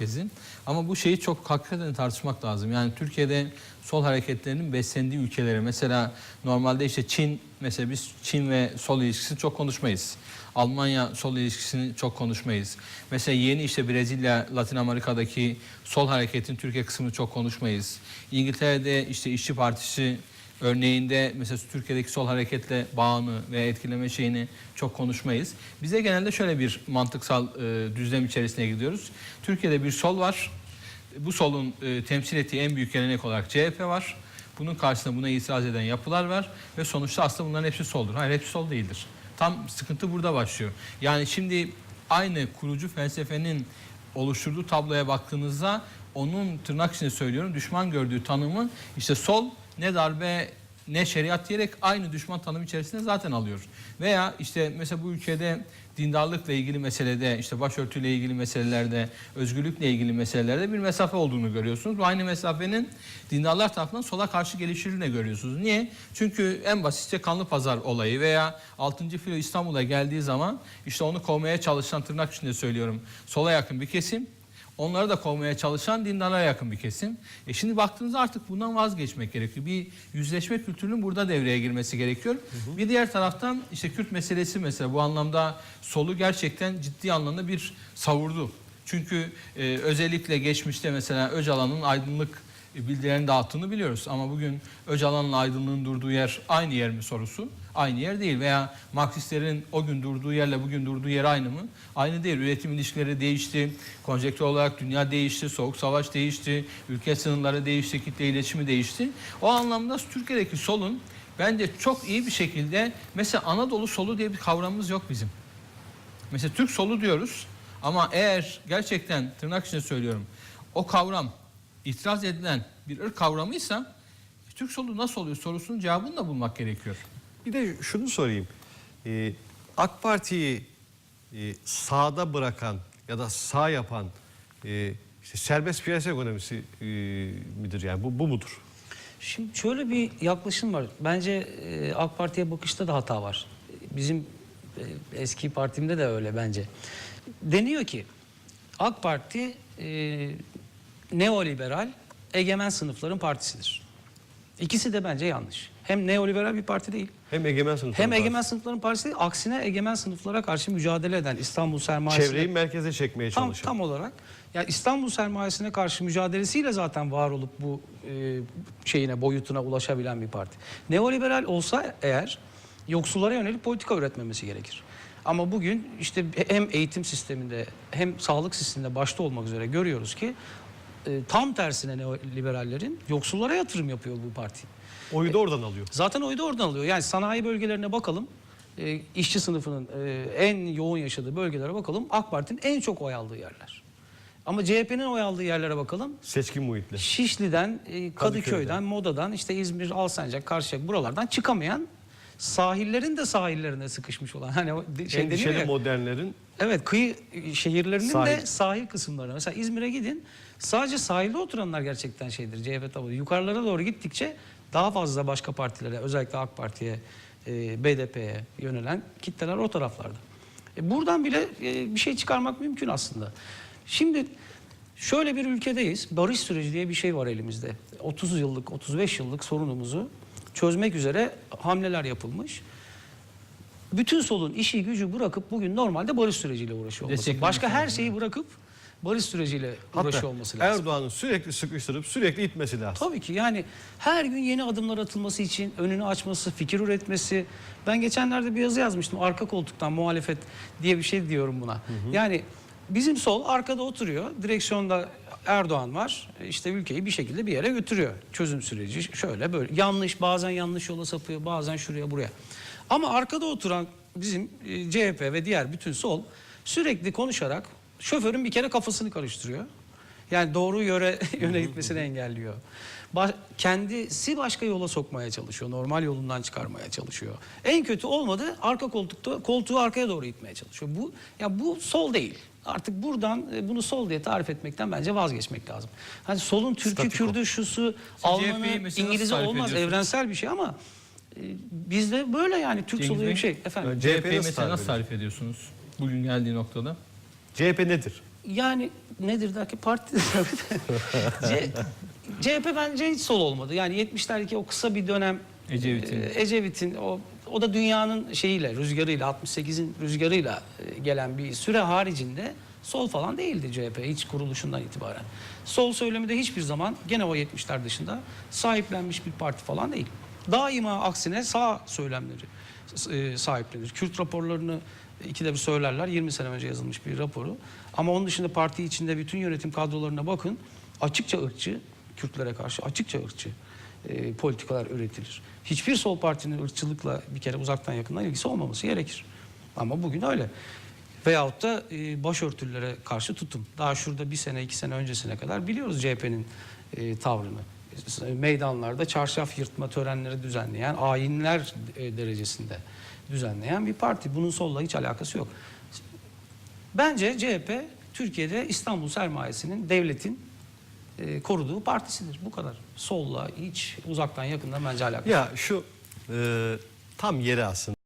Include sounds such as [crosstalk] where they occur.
herkesin. Ama bu şeyi çok hakikaten tartışmak lazım. Yani Türkiye'de sol hareketlerinin beslendiği ülkeleri mesela normalde işte Çin mesela biz Çin ve sol ilişkisini çok konuşmayız. Almanya sol ilişkisini çok konuşmayız. Mesela yeni işte Brezilya, Latin Amerika'daki sol hareketin Türkiye kısmını çok konuşmayız. İngiltere'de işte İşçi Partisi örneğinde mesela Türkiye'deki sol hareketle bağını ve etkileme şeyini çok konuşmayız. Bize genelde şöyle bir mantıksal e, düzlem içerisine gidiyoruz. Türkiye'de bir sol var. Bu solun e, temsil ettiği en büyük gelenek olarak CHP var. Bunun karşısında buna itiraz eden yapılar var ve sonuçta aslında bunların hepsi soldur. Hayır hepsi sol değildir. Tam sıkıntı burada başlıyor. Yani şimdi aynı kurucu felsefenin oluşturduğu tabloya baktığınızda onun tırnak içinde söylüyorum düşman gördüğü tanımı işte sol ne darbe ne şeriat diyerek aynı düşman tanım içerisinde zaten alıyor. Veya işte mesela bu ülkede dindarlıkla ilgili meselede, işte başörtüyle ilgili meselelerde, özgürlükle ilgili meselelerde bir mesafe olduğunu görüyorsunuz. Bu aynı mesafenin dindarlar tarafından sola karşı geliştiğini de görüyorsunuz. Niye? Çünkü en basitçe Kanlı Pazar olayı veya 6. filo İstanbul'a geldiği zaman işte onu kovmaya çalışan tırnak içinde söylüyorum sola yakın bir kesim Onları da kovmaya çalışan dindarlara yakın bir kesim. E şimdi baktığınızda artık bundan vazgeçmek gerekiyor. Bir yüzleşme kültürünün burada devreye girmesi gerekiyor. Bir diğer taraftan işte Kürt meselesi mesela bu anlamda solu gerçekten ciddi anlamda bir savurdu. Çünkü e, özellikle geçmişte mesela Öcalan'ın aydınlık bildirilerini dağıttığını biliyoruz. Ama bugün Öcalan'la aydınlığın durduğu yer aynı yer mi sorusu? Aynı yer değil. Veya Marksistlerin o gün durduğu yerle bugün durduğu yer aynı mı? Aynı değil. Üretim ilişkileri değişti. Konjektür olarak dünya değişti. Soğuk savaş değişti. Ülke sınırları değişti. Kitle iletişimi değişti. O anlamda Türkiye'deki solun bence çok iyi bir şekilde mesela Anadolu solu diye bir kavramımız yok bizim. Mesela Türk solu diyoruz ama eğer gerçekten tırnak içinde söylüyorum o kavram itiraz edilen bir ırk kavramıysa Türk solu nasıl oluyor sorusunun cevabını da bulmak gerekiyor. Bir de şunu sorayım. Ee, AK Parti'yi e, sağda bırakan ya da sağ yapan e, işte serbest piyasa ekonomisi e, midir yani bu, bu mudur? Şimdi şöyle bir yaklaşım var. Bence e, AK Parti'ye bakışta da hata var. Bizim e, eski partimde de öyle bence. Deniyor ki AK Parti e, neoliberal egemen sınıfların partisidir. İkisi de bence yanlış. Hem neoliberal bir parti değil. Hem egemen sınıfların Hem egemen partisi. sınıfların partisi değil. Aksine egemen sınıflara karşı mücadele eden İstanbul sermayesi. çevreyi merkeze çekmeye Tam, çalışan. tam olarak. Yani İstanbul sermayesine karşı mücadelesiyle zaten var olup bu e, şeyine boyutuna ulaşabilen bir parti. Neoliberal olsa eğer yoksullara yönelik politika üretmemesi gerekir. Ama bugün işte hem eğitim sisteminde hem sağlık sisteminde başta olmak üzere görüyoruz ki e, tam tersine neoliberallerin yoksullara yatırım yapıyor bu parti. Oyu da oradan alıyor. Zaten oyu da oradan alıyor. Yani sanayi bölgelerine bakalım. E, işçi sınıfının e, en yoğun yaşadığı bölgelere bakalım. AK Parti'nin en çok oy aldığı yerler. Ama CHP'nin oy aldığı yerlere bakalım. Seçkin muhitle. Şişli'den, e, Kadıköy'den, Moda'dan, işte İzmir, Alsancak, Karşıyaka buralardan çıkamayan sahillerin de sahillerine sıkışmış olan hani şey Endişeli ya. modernlerin Evet kıyı şehirlerinin Sahil. de sahil kısımlarına. Mesela İzmir'e gidin. Sadece sahilde oturanlar gerçekten şeydir. CHP tabii. Yukarılara doğru gittikçe daha fazla başka partilere özellikle AK Parti'ye, e, BDP'ye yönelen kitleler o taraflarda. E, buradan bile e, bir şey çıkarmak mümkün aslında. Şimdi şöyle bir ülkedeyiz. Barış süreci diye bir şey var elimizde. 30 yıllık, 35 yıllık sorunumuzu çözmek üzere hamleler yapılmış. Bütün solun işi gücü bırakıp bugün normalde barış süreciyle uğraşıyor olması. Desteklemek Başka her şeyi bırakıp barış süreciyle hatta uğraşıyor olması lazım. Erdoğan'ın sürekli sıkıştırıp sürekli itmesi lazım. Tabii ki yani her gün yeni adımlar atılması için önünü açması, fikir üretmesi. Ben geçenlerde bir yazı yazmıştım. Arka koltuktan muhalefet diye bir şey diyorum buna. Yani bizim sol arkada oturuyor. Direksiyonda Erdoğan var. İşte ülkeyi bir şekilde bir yere götürüyor. Çözüm süreci şöyle böyle. Yanlış bazen yanlış yola sapıyor. Bazen şuraya buraya. Ama arkada oturan bizim e, CHP ve diğer bütün sol sürekli konuşarak şoförün bir kere kafasını karıştırıyor. Yani doğru yöre [laughs] yöne gitmesini engelliyor. Ba- kendisi başka yola sokmaya çalışıyor. Normal yolundan çıkarmaya çalışıyor. En kötü olmadı arka koltukta koltuğu arkaya doğru itmeye çalışıyor. Bu ya bu sol değil. Artık buradan e, bunu sol diye tarif etmekten bence vazgeçmek lazım. Hani solun Türk'ü, Statiko. Kürdü, şusu, Almanı, İngiliz'i olmaz. Evrensel bir şey ama bizde böyle yani Türk Cengiz Bey? şey. Efendim. Evet. CHP'yi CHP'yi nasıl mesela tarif nasıl tarif ediyorsunuz? Bugün geldiği noktada. CHP nedir? Yani nedir derken parti [laughs] C- CHP bence hiç sol olmadı. Yani 70'lerdeki o kısa bir dönem Ecevit'in. e, Ecevit'in o o da dünyanın şeyiyle rüzgarıyla 68'in rüzgarıyla e, gelen bir süre haricinde sol falan değildi CHP hiç kuruluşundan itibaren. Sol söylemi de hiçbir zaman gene o 70'ler dışında sahiplenmiş bir parti falan değil. Daima aksine sağ söylemleri e, sahiplenir. Kürt raporlarını ikide bir söylerler. 20 sene önce yazılmış bir raporu. Ama onun dışında parti içinde bütün yönetim kadrolarına bakın. Açıkça ırkçı, Kürtlere karşı açıkça ırkçı e, politikalar üretilir. Hiçbir sol partinin ırkçılıkla bir kere uzaktan yakından ilgisi olmaması gerekir. Ama bugün öyle. Veyahut da e, başörtülere karşı tutum. Daha şurada bir sene, iki sene öncesine kadar biliyoruz CHP'nin e, tavrını. Meydanlarda çarşaf yırtma törenleri düzenleyen, ayinler derecesinde düzenleyen bir parti. Bunun solla hiç alakası yok. Bence CHP Türkiye'de İstanbul sermayesinin, devletin e, koruduğu partisidir. Bu kadar. Solla hiç uzaktan yakından bence alakası yok. Ya şu e, tam yeri aslında.